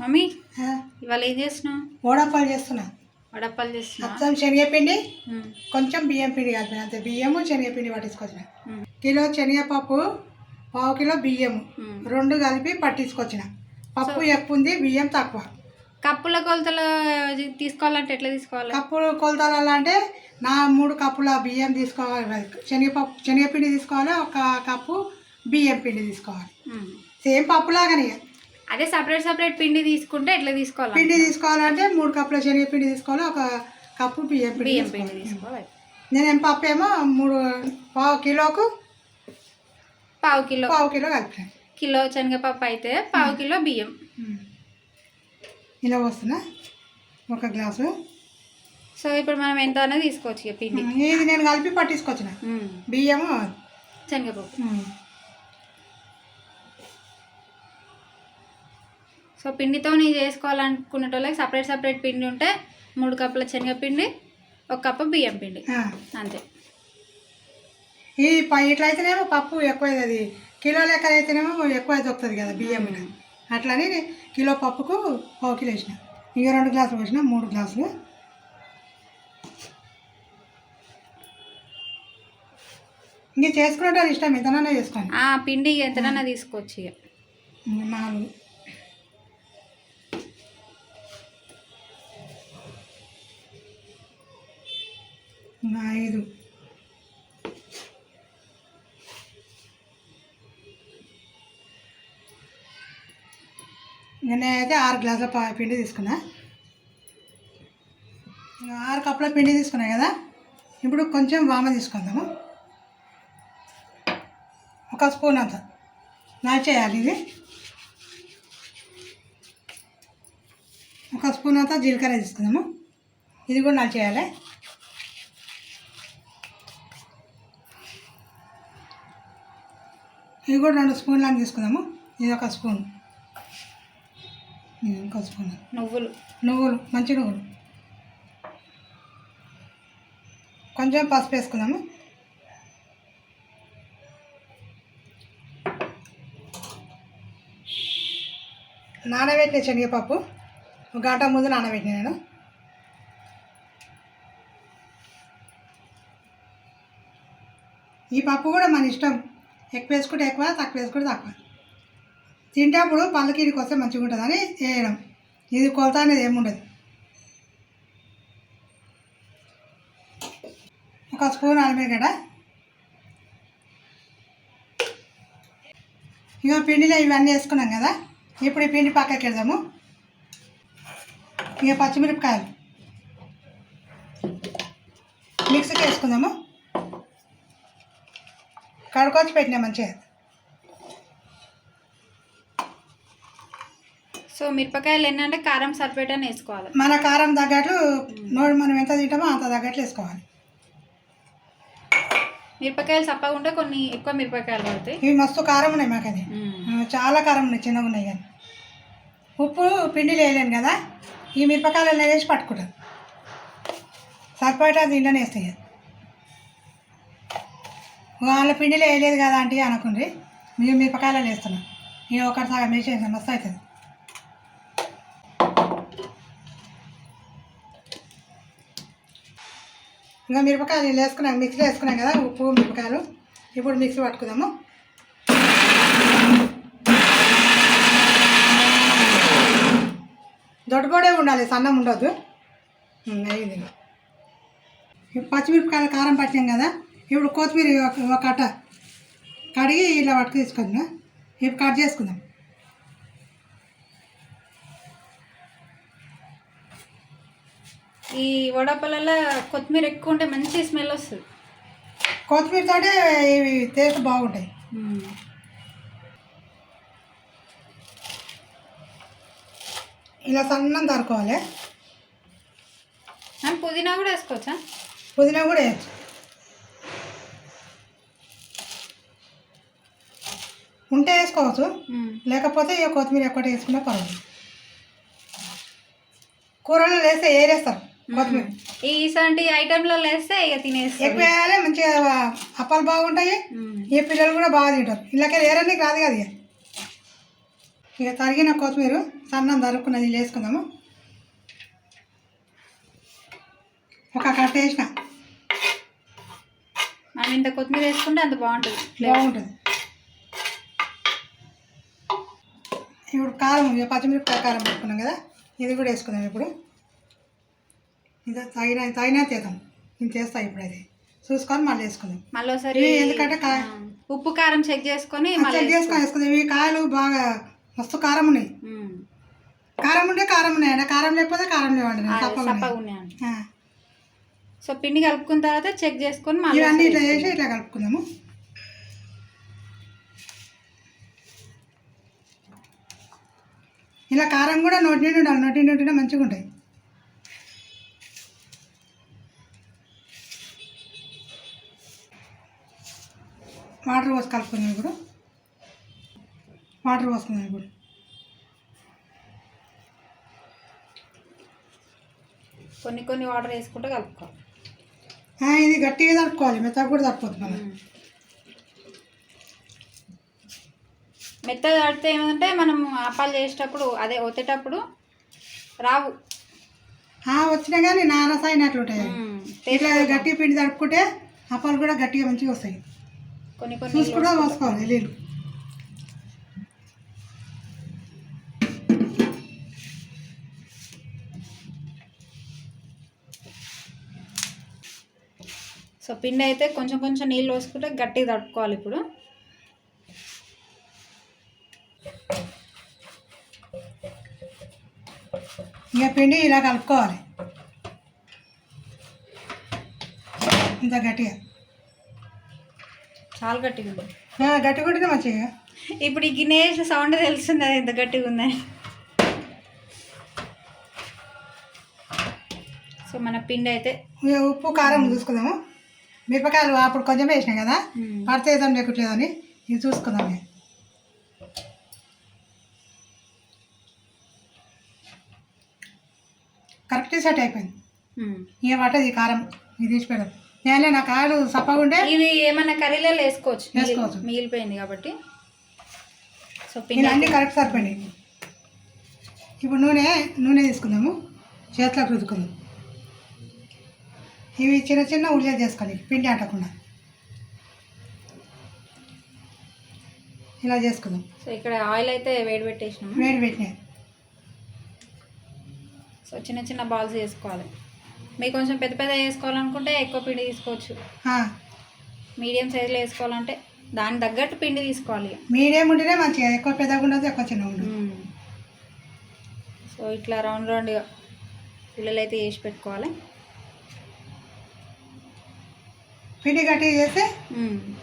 Mummy ఇవాళ ఏం చేస్తున్నావు? వడప్పాలు చేస్తున్నా. వడప్పాలు చేస్తున్నావా అచ్చం శనగపిండి కొంచెం బియ్యం పిండి కలిపిన అంతే. బియ్యము శనగపిండి పట్టించుకొచ్చిన. కిలో శనగపప్పు పావు కిలో బియ్యము. రెండు కలిపి పట్టించుకొచ్చిన. పప్పు ఎక్కువ ఉంది బియ్యం తక్కువ. కప్పుల కొలతలు తీసుకోవాలంటే ఎట్లా తీసుకోవాలి? కప్పులు కొలతలు అంటే నా మూడు కప్పుల బియ్యం తీసుకోవాలి. శనగపప్పు శనగపిండి తీసుకోవాలి ఒక కప్పు బియ్యం పిండి తీసుకోవాలి. సేమ్ పప్పులాగానే. అదే సపరేట్ సపరేట్ పిండి తీసుకుంటే ఎట్లా తీసుకోవాలి పిండి తీసుకోవాలంటే మూడు కప్పుల శనగపిండి తీసుకోవాలి ఒక కప్పు బియ్యం పిండి బియ్యం పిండి తీసుకోవాలి. తీసుకోవాలి నేను పప్పు ఏమో మూడు పావు కిలోకు పావు కిలో. పావు కిలో కలిపాను. కిలో శనగపప్పు అయితే పావు కిలో బియ్యం. ఇలా వస్తున్నా ఒక గ్లాసు. సో ఇప్పుడు మనం ఎంత అనేది తీసుకోవచ్చు ఇక పిండి. ఇది నేను కలిపి పట్టించుకొచ్చిన. బియ్యము. శనగపప్పు. సో పిండితో నేను చేసుకోవాలనుకునేటోళ్ళకి సపరేట్ సపరేట్ పిండి ఉంటే మూడు కప్పుల శనగపిండి ఒక కప్పు బియ్యం పిండి. అంతే. ఈ ప ఇట్లా అయితేనేమో పప్పు ఎక్కువ అది కిలో లెక్క అయితేనేమో ఎక్కువ దొరుకుతుంది కదా బియ్యం అట్లని కిలో పప్పుకు పావు కిలో వేసిన. ఇక రెండు గ్లాసులు వేసిన మూడు గ్లాసులు. ఇంక చేసుకునేటో ఇష్టం ఎంతనన్నా చేసుకోండి. పిండి ఎంతనన్నా తీసుకోవచ్చు ఇంక నాలుగు. నాయుడు. ఐదు ఇంకా నేనైతే ఆరు గ్లాసుల పా- పిండి తీసుకున్నా. ఆరు కప్పుల పిండి తీసుకున్నా కదా. ఇప్పుడు కొంచెం వామ తీసుకుందాము. ఒక స్పూన్ అంత. నా చేయాలి ఇది. ఒక స్పూన్ అంతా జీలకర్ర తీసుకుందాము. ఇది కూడా నల్ చేయాలి. ఇది కూడా రెండు స్పూన్లు అని తీసుకుందాము. ఇది ఒక స్పూన్. ఇది ఇంకో స్పూన్. నువ్వులు. నువ్వులు మంచి నువ్వులు. కొంచెం పసుపు వేసుకుందాము. నానబెట్టిన శనగపప్పు. ఒక గంట ముందు నానబెట్టిన నేను. ఈ పప్పు కూడా మన ఇష్టం. ఎక్కువ వేసుకుంటే ఎక్కువ తక్కువ వేసుకుంటే తక్కువ. తింటేప్పుడు పళ్ళకీడికి వస్తే మంచిగా ఉంటుందని వేయడం ఇది కొలత అనేది ఏముండదు ఒక స్పూన్ అల్లిమిరగడ్డ ఇక పిండిలో ఇవన్నీ వేసుకున్నాం కదా ఇప్పుడు ఈ పిండి పక్కకి వెళ్దాము ఇక పచ్చిమిరపకాయలు. మిక్సీకి వేసుకుందాము. కడుకొచ్చి పెట్టినా మంచిగా. సో మిరపకాయలు ఏంటంటే కారం సరిపేటని వేసుకోవాలి. మన కారం తగ్గట్లు నోడు మనం ఎంత తింటామో అంత తగ్గట్లు వేసుకోవాలి. మిరపకాయలు చప్పగా ఉంటే కొన్ని ఎక్కువ మిరపకాయలు పడతాయి. ఇవి మస్తు కారం ఉన్నాయి మాకు అది చాలా కారం ఉన్నాయి చిన్నగా ఉన్నాయి కానీ. ఉప్పు పిండిలో వేయలేను కదా ఈ మిరపకాయలు వేసి పట్టుకుంటాను. సరిపడా దీంట్లోనే వేస్తాయి వాళ్ళ పిండిలో వేయలేదు కదా అంటే అనుకుండ్రి. మేము మిరపకాయలు వేస్తున్నాం ఇక ఒకటి సగం వేసేసాం మస్తు అవుతుంది. ఇంకా మిరపకాయలు ఇలా వేసుకున్నాం మిక్సీలో వేసుకున్నాం కదా ఉప్పు మిరపకాయలు. ఇప్పుడు మిక్సీ పట్టుకుందాము. దొడ్డబొడే ఉండాలి సన్నం ఉండొద్దు. అయింది ఇప్పుడు కారం పట్టాం కదా. ఇప్పుడు కొత్తిమీర ఒక ఒక కట్ట కడిగి ఇలా పట్టుకు తీసుకుందాం. ఇప్పుడు కట్ చేసుకుందాం. ఈ వడపలలో కొత్తిమీర ఎక్కువ ఉంటే మంచి స్మెల్ వస్తుంది. కొత్తిమీరతోటే ఇవి టేస్ట్ బాగుంటాయి. ఇలా సన్నం తరుకోవాలి పుదీనా కూడా వేసుకోవచ్చా? పుదీనా కూడా వేయచ్చు. ఉంటే వేసుకోవచ్చు. లేకపోతే ఇక కొత్తిమీర ఒక్కటి వేసుకున్నా పర్వాలేదు. కూరలో వేస్తే ఏరేస్తారు కొత్తిమీర. ఈ ఇసంటి ఐటెంలలో వేస్తే ఇక తినేస్తారు. ఎక్కువ వేయాలి మంచిగా అప్పాలు బాగుంటాయి. ఈ పిల్లలు కూడా బాగా తింటారు. ఇళ్ళకి ఏరనికి రాదు కదా ఇక. ఇక తరిగిన కొత్తిమీర సన్నం తరుక్కున్నది వేసుకుందాము. ఒక కట్ట వేసిన. మనం ఇంత కొత్తిమీర వేసుకుంటే అంత బాగుంటుంది. బాగుంటుంది. ఇప్పుడు కారం ఇక పచ్చిమిరపకాయ కారం పెట్టుకున్నాం కదా ఇది కూడా వేసుకుందాం ఇప్పుడు. ఇది తగిన తగిన చేద్దాం నేను చేస్తా ఇప్పుడైతే. చూసుకొని మళ్ళీ వేసుకుందాం. మళ్ళీ ఒకసారి ఎందుకంటే ఆ, ఉప్పు కారం చెక్ చేసుకొని చెక్ చేసుకొని వేసుకుందాం. ఇవి కాయలు బాగా మస్తు కారం ఉన్నాయి. కారం ఉంటే కారం ఉన్నాయండి కారం లేకపోతే కారం లేవండి ఉన్నాయండి సో పిండి కలుపుకున్న తర్వాత చెక్ చేసుకొని మళ్ళీ ఇవన్నీ ఇట్లా చేసి ఇట్లా కలుపుకుందాము. ఇలా కారం కూడా నోటి నిండి ఉండాలి నోటి నిండి ఉంటేనే మంచిగా ఉంటాయి. వాటర్ పోసి కలుపుకుందాం ఇప్పుడు. వాటర్ పోసుకుందాం ఇప్పుడు. కొన్ని కొన్ని వాటర్ వేసుకుంటే కలుపుకోవాలి. ఇది గట్టిగా తడుపుకోవాలి మెత్తగా కూడా తడిపోతుంది మనం మెత్తగా తడితే ఏమంటే మనం అప్పాలు చేసేటప్పుడు అదే ఒత్తేటప్పుడు రావు వచ్చినా కానీ అయినట్లు ఉంటాయి అవి. ఉమ్. ఇట్లా గట్టి పిండి తడుపుకుంటే అప్పాలు కూడా గట్టిగా మంచిగా వస్తాయి కొన్ని కొన్ని చూసి కూడా పోసుకోవాలి నీళ్ళు సో పిండి అయితే కొంచెం కొంచెం నీళ్ళు పోసుకుంటే గట్టిగా తడుపుకోవాలి ఇప్పుడు ఇక పిండి ఇలా కలుపుకోవాలి. ఇంత గట్టిగా. చాలా గట్టిగా ఉంది. గట్టిగా ఉంటేనే మంచిగా. ఇప్పుడు ఈ గిన్నె వేసిన సౌండ్ తెలుస్తుంది అది ఎంత గట్టిగా ఉందని. సో మన పిండి అయితే ఉప్పు కారం చూసుకుందాము. మిరపకాయలు అప్పుడు కొంచెం వేసినాయి కదా పడితే ఏదో లేకట్లేదని ఇది చూసుకుందాం కరెక్ట్ సెట్ అయిపోయింది. ఇక పట్టది కారం ఇది తీసి పెడదాం. నేనే నా కాయలు సప్పగా ఉంటే ఇది ఏమన్నా కర్రీలలో వేసుకోవచ్చు. వేసుకోవచ్చు. మిగిలిపోయింది కాబట్టి. సో పిండి అన్నీ కరెక్ట్ సరిపోయినాయి. ఇప్పుడు నూనె నూనె తీసుకుందాము. చేతిలోకి రుద్దుకుందాం. ఇవి చిన్న చిన్న ఉల్లిగడ్డ చేసుకోండి పిండి అంటకుండా. ఇలా చేసుకుందాం. సో ఇక్కడ ఆయిల్ అయితే వేడి పెట్టేసినాము? వేడి పెట్టినాయి. సో చిన్న చిన్న బాల్స్ చేసుకోవాలి మీకు కొంచెం పెద్ద పెద్ద వేసుకోవాలనుకుంటే ఎక్కువ పిండి తీసుకోవచ్చు. మీడియం సైజులో వేసుకోవాలంటే దానికి తగ్గట్టు పిండి తీసుకోవాలి. మీడియం ఉంటేనే మంచిగా ఎక్కువ పెద్దగా ఉండదు ఎక్కువ చిన్నగా ఉండదు. సో ఇట్లా రౌండ్ రౌండ్గా పిల్లలు అయితే వేసి పెట్టుకోవాలి. పిండి గట్టిగా చేస్తే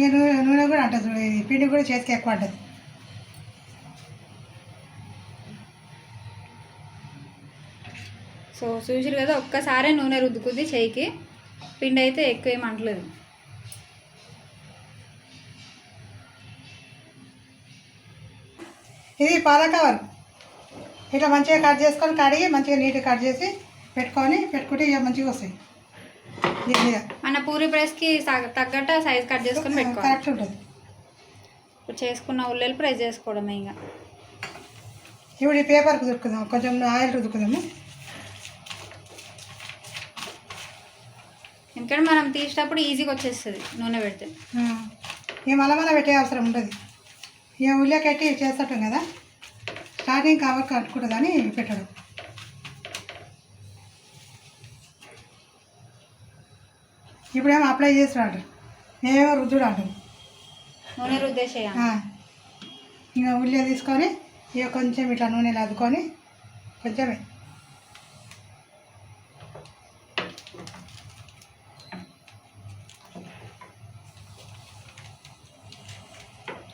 నూనె నూనె కూడా అంటుంది పిండి కూడా చేతికి ఎక్కువ అంటుంది. సో చూసారు కదా ఒక్కసారే నూనె రుద్దుకుంది చేయికి. పిండి అయితే ఎక్కువ ఏం అంటలేదు. ఇది పాలకవర్ ఇట్లా మంచిగా కట్ చేసుకొని కడిగి మంచిగా నీట్గా కట్ చేసి పెట్టుకొని పెట్టుకుంటే ఇక మంచిగా వస్తాయి. దీని మీద. మన పూరి ప్రెస్కి తగ్గట్టు సైజ్ కట్ చేసుకొని పెట్టుకోవాలి. కరెక్ట్ ఉంటుంది. ఇప్పుడు చేసుకున్న ఉల్లెలు ప్రెస్ చేసుకోవడమే ఇంకా. ఇప్పుడు ఈ పేపర్కి రుద్దుకుందాం. కొంచెం ఆయిల్ రుద్దుకుందాము. ఎందుకంటే మనం తీసేటప్పుడు ఈజీగా వచ్చేస్తుంది నూనె పెడితే. ఇక మళ్ళా మళ్ళీ పెట్టే అవసరం ఉంటుంది ఇక ఉల్లి కట్టి చేస్తుంటాం కదా. స్టార్టింగ్ కవర్ కట్టుకుంటుందని పెట్టడం. ఇప్పుడేమో అప్లై చేసి అంటారు మేమేమో రుద్దుడు అంటాం నూనె రుద్దేసేయాలి ఆ, ఇంకా ఉల్లి తీసుకొని ఇక కొంచెం ఇట్లా నూనెలో అద్దుకొని కొంచెమే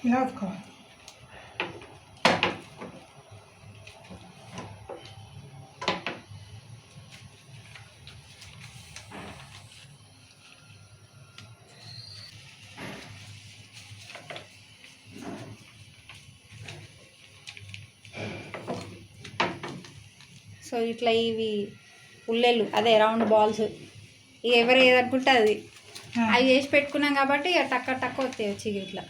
ఇలా వదుకోవాలి సో ఇట్లా ఇవి ఉల్లెలు అదే రౌండ్ బాల్స్ ఎవరు ఏదనుకుంటే అది. అవి చేసి పెట్టుకున్నాం కాబట్టి ఇక టక్క టక్క వస్తాయి వచ్చి ఇట్లా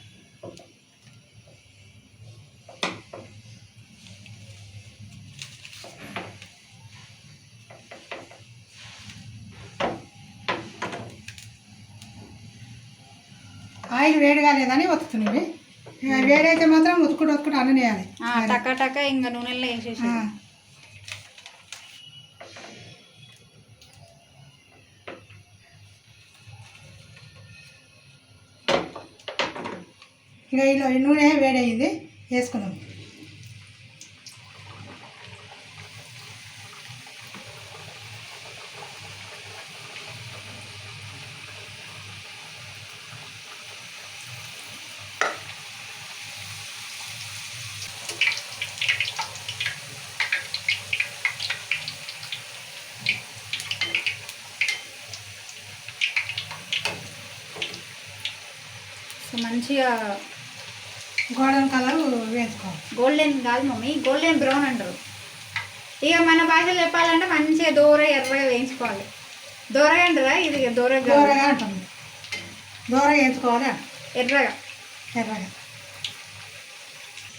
ఆయిల్ వేడి కాలేదని ఇక వేడైతే మాత్రం ఉతుకుడు ఉతుకుడు అన్నీ వేయాలి టక టక ఇంకా నూనెలో వేసేసి. ఇక ఇలా ఈ నూనె వేడయింది వేసుకున్నాం మంచిగా గోల్డెన్ కలర్ వేసుకోవాలి గోల్డెన్ కాదు మమ్మీ గోల్డెన్ బ్రౌన్ అంటారు. ఇక మన భాషలో చెప్పాలంటే మంచిగా దూర ఎర్రగా వేయించుకోవాలి. దూరగా అంటారా? ఇది కాదు. దూరగా అంటుంది. దూరగా వేయించుకోవాలి. ఎర్రగా. ఎర్రగా.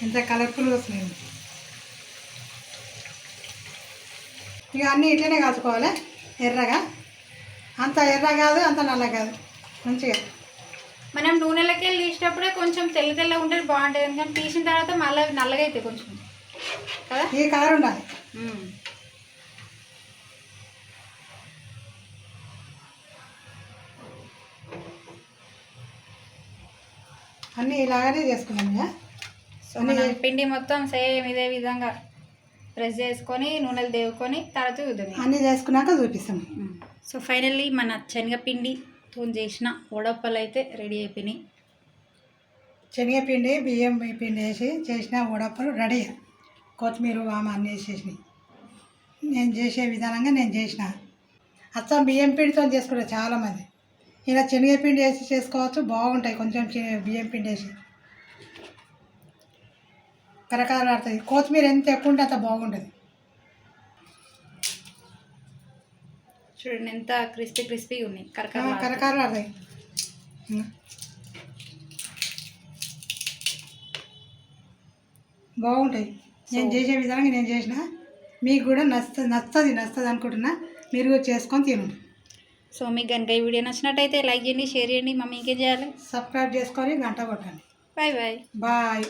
ఎంత కలర్ఫుల్గా వస్తుంది ఇక అన్నీ ఇట్లనే కాల్చుకోవాలి? ఎర్రగా. అంత ఎర్ర కాదు అంత నల్ల కాదు. మంచిగా. మనం నూనెలకి వెళ్ళి తీసేటప్పుడే కొంచెం తెల్ల తెల్లగా ఉంటే బాగుంటుంది ఎందుకంటే తీసిన తర్వాత మళ్ళీ నల్లగా అవుతాయి కొంచెం. కదా? ఈ కలర్ ఉండాలి. అన్నీ ఇలాగనే చేసుకున్నాం సో మనం పిండి మొత్తం సేమ్ ఇదే విధంగా ప్రెస్ చేసుకొని నూనెలు దేవుకొని తర్వాత చూద్దాం అన్నీ చేసుకున్నాక చూపిస్తాం. సో ఫైనల్లీ మన తోని చేసిన వడప్పలు అయితే రెడీ అయిపోయినాయి. శనగపిండి బియ్యం పిండి వేసి చేసిన వడపలు రెడీ. కొత్తిమీర వామ అన్నీ వేసేసినాయి. నేను చేసే విధానంగా నేను చేసిన. అచ్చం బియ్యం పిండితో చేసుకుంటారు చాలామంది ఇలా శనగపిండి వేసి చేసుకోవచ్చు బాగుంటాయి. కొంచెం బియ్యం పిండి వేసి. కరకరలాడుతుంది. కొత్తిమీర ఎంత ఎక్కువ ఉంటే అంత బాగుంటుంది. చూడండి ఎంత క్రిస్పీ క్రిస్పీ ఉన్నాయి. కరకర కరకరలాడుతాయి బాగుంటాయి. నేను చేసే విధానంగా నేను చేసిన మీకు కూడా నచ్చుతుంది నచ్చుతుంది నచ్చుతుంది అనుకుంటున్నా. మీరు కూడా చేసుకొని తినండి. సో మీకు కనుక ఈ వీడియో నచ్చినట్టయితే లైక్ చేయండి షేర్ చేయండి. మమ్మీ ఇంకేం చేయాలి? సబ్స్క్రైబ్ చేసుకొని గంట కొట్టండి. Bye bye. బాయ్.